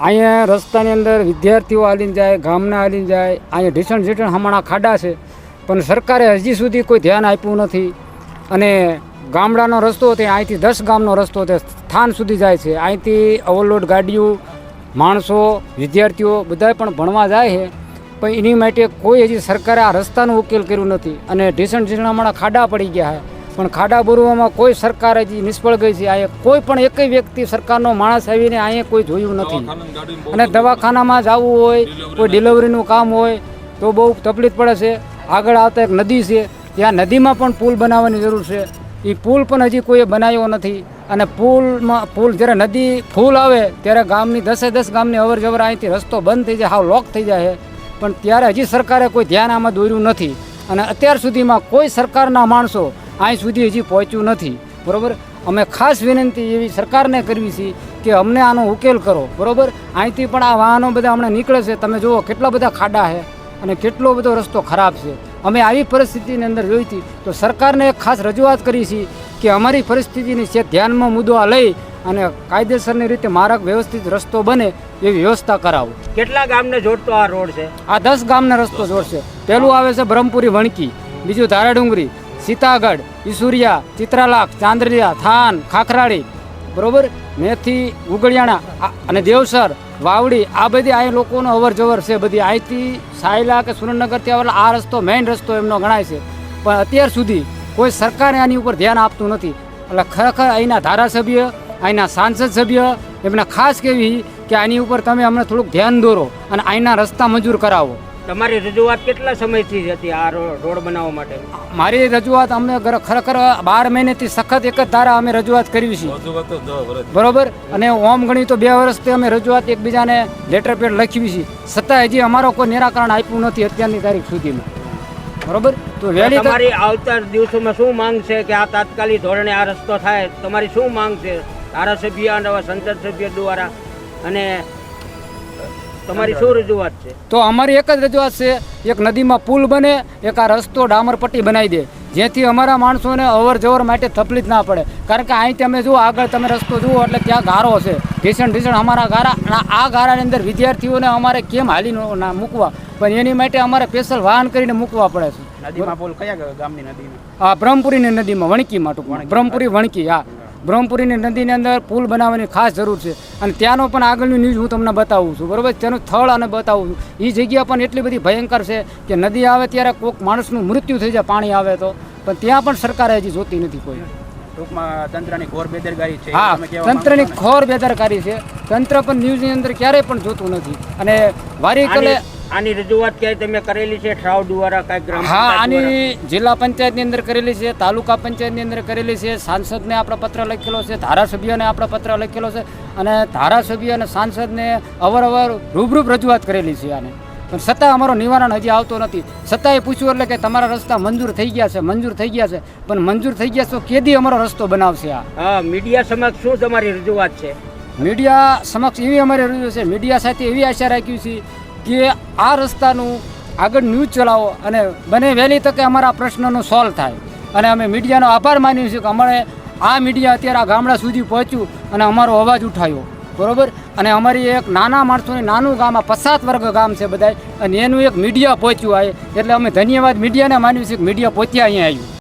અહીંયા રસ્તાની અંદર વિદ્યાર્થીઓ હાલીને જાય, ગામના હાલીને જાય, અહીંયા ઢીસણ ઢીસણ હમણાં ખાડા છે, પણ સરકારે હજી સુધી કોઈ ધ્યાન આપ્યું નથી. અને ગામડાનો રસ્તો તે અહીંથી દસ ગામનો રસ્તો તે સ્થાન સુધી જાય છે. અહીંથી ઓવરલોડ ગાડીઓ, માણસો, વિદ્યાર્થીઓ બધા પણ ભણવા જાય છે. પણ એની માટે કોઈ હજી સરકારે આ રસ્તાનો ઉકેલ કર્યું નથી. અને ઢીસણ ઢીસણ હમણાં ખાડા પડી ગયા છે. પણ ખાડા બોરવામાં કોઈ સરકાર હજી નિષ્ફળ ગઈ છે. અહીંયા કોઈ પણ એકય વ્યક્તિ સરકારનો માણસ આવીને અહીંયા કોઈ જોયું નથી. અને દવાખાનામાં જવું હોય કોઈ ડિલિવરીનું કામ હોય તો બહુ તકલીફ પડે છે. આગળ આવતા એક નદી છે. ત્યાં નદીમાં પણ પુલ બનાવવાની જરૂર છે. એ પુલ પણ હજી કોઈએ બનાવ્યો નથી. અને પુલમાં પુલ જ્યારે નદી ફૂલ આવે ત્યારે ગામની દસે દસ ગામની અવર જવર અહીંથી રસ્તો બંધ થઈ જાય હાવ લોક થઈ જાય છે. પણ ત્યારે હજી સરકારે કોઈ ધ્યાન આમાં દોર્યું નથી. અને અત્યાર સુધીમાં કોઈ સરકારના માણસો અહીં સુધી હજી પહોંચ્યું નથી. બરોબર? અમે ખાસ વિનંતી એવી સરકારને કરવી છે કે અમને આનો ઉકેલ કરો. બરાબર? અહીંથી પણ આ વાહનો બધા હમણાં નીકળે છે. તમે જુઓ કેટલા બધા ખાડા છે અને કેટલો બધો રસ્તો ખરાબ છે. અમે આવી પરિસ્થિતિની અંદર જોઈ હતી. તો સરકારને એક ખાસ રજૂઆત કરી છે કે અમારી પરિસ્થિતિની છે ધ્યાનમાં મુદ્દો આ લઈ અને કાયદેસરની રીતે માર્ગ વ્યવસ્થિત રસ્તો બને એવી વ્યવસ્થા કરાવો. કેટલા ગામને જોડતો આ રોડ છે? આ દસ ગામને રસ્તો જોડશે. પહેલું આવે છે બ્રહ્મપુરી વણકી બીજું ધારાડુંગરી સીતાગઢ, ઈસુરિયા, ચિત્રાલાખ ચાંદ્રિયા થાન, ખાખરાળી, બરોબર? મેથી ઉગડિયાણા અને દેવસર, વાવડી, આ બધી અહીં લોકોનો અવર જવર છે. બધી અહીંથી સાયલા કે સુરેન્દ્રનગરથી આવેલા આ રસ્તો મેઇન રસ્તો એમનો ગણાય છે. પણ અત્યાર સુધી કોઈ સરકારે આની ઉપર ધ્યાન આપતું નથી. એટલે ખરેખર અહીંના ધારાસભ્ય, અહીંના સાંસદ સભ્ય, એમને ખાસ કહેવી કે આની ઉપર તમે અમને થોડુંક ધ્યાન દોરો અને અહીંના રસ્તા મંજૂર કરાવો. તમારી રજૂઆત કેટલા સમયથી હતી આ રો- રોડ બનાવવા માટે? મારી રજૂઆત અમે ખરેખર બાર મહિનેથી સખત એક જ ધારા અમે રજૂઆત કરી છે. બરોબર? અને ઓમ ગણી તો બે વર્ષથી અમે રજૂઆત એકબીજાને લેટર પેડ લખવી છે. છતાં હજી અમારો કોઈ નિરાકરણ આપ્યું નથી અત્યારની તારીખ સુધીમાં. બરોબર? તો વહેલી તમારી આવતા દિવસોમાં શું માંગ છે કે આ તાત્કાલિક ધોરણે આ રસ્તો થાય? તમારી શું માંગ છે ધારાસભ્ય અને સંસદ સભ્ય દ્વારા? અને તમારી શું રજૂઆત છે? તો અમારી એક જ રજૂઆત છે એક નદીમાં પુલ બને એક આ રસ્તો ડામરપટ્ટી બનાવી દે. જેથી અમારા માણસોને અવર જવર માટે તકલીફ ના પડે. કારણ કે અહીં તમે જુઓ આગળ તમે રસ્તો જુઓ એટલે ત્યાં ગારો છે ઢીસણ ઢીસણ અમારા ગારા અને આ ગારાની અંદર વિદ્યાર્થીઓને અમારે કેમ હાલી ન- ના મૂકવા? પણ એની માટે અમારે સ્પેશિયલ વાહન કરીને મૂકવા પડે છે. નદીમાં પુલ કયા ગામની નદીમાં? આ બ્રહ્મપુરીની નદીમાં વણકીમાં ટૂંકમાં બ્રહ્મપુરી વણકી હા. બ્રહ્મપુરીની નદીની અંદર પુલ બનાવવાની ખાસ જરૂર છે. અને ત્યાંનો પણ આગળની ન્યૂઝ હું તમને બતાવું છું. બરોબર? તેનું સ્થળ અને બતાવું છું. એ જગ્યા પણ એટલી બધી ભયંકર છે કે નદી આવે ત્યારે કોઈક માણસનું મૃત્યુ થઈ જાય પાણી આવે તો. પણ ત્યાં પણ સરકારે હજી જોતી નથી કોઈ. ટૂંકમાં તંત્રની ઘોર બેદરકારી છે હા તંત્રની ખોર બેદરકારી છે. તંત્ર પણ ન્યૂઝની અંદર ક્યારેય પણ જોતું નથી. અને વારી કલે આની રજૂઆત ક્યાંય તમે કરેલી છે? ઠરાવ દ્વારા કાંઈ ગ્રામ હા આની જિલ્લા પંચાયતની અંદર કરેલી છે તાલુકા પંચાયતની અંદર કરેલી છે સાંસદને આપણે પત્ર લખેલો છે ધારાસભ્યને આપણે પત્ર લખેલો છે અને ધારાસભ્ય અને સાંસદને અવારનવાર રૂબરૂપ રજૂઆત કરેલી છે આને. પણ છતાં અમારો નિવારણ હજી આવતો નથી. છતાંય પૂછ્યું એટલે કે તમારા રસ્તા મંજૂર થઈ ગયા છે મંજૂર થઈ ગયા છે. પણ મંજૂર થઈ ગયા તો કેદી અમારો રસ્તો બનાવશે આ? હા મીડિયા સમક્ષ શું તમારી રજૂઆત છે? મીડિયા સમક્ષ એવી અમારી રજૂ છે. મીડિયા સાથે એવી આશા રાખી છે કે આ રસ્તાનું આગળ ન્યૂઝ ચલાવો અને બને વહેલી તકે અમારા પ્રશ્નનો સોલ્વ થાય. અને અમે મીડિયાનો આભાર માનીએ છીએ કે અમારે આ મીડિયા અત્યારે આ ગામડા સુધી પહોંચ્યું અને અમારો અવાજ ઉઠાવ્યો બરોબર? અને અમારી એક નાના માણસોની નાનું ગામ, આ પસાત વર્ગ ગામ છે બધા અને એનું એક મીડિયા પહોંચ્યું આ એટલે અમે ધન્યવાદ મીડિયાને માન્યું છે કે મીડિયા પહોંચ્યા અહીંયા આવ્યું.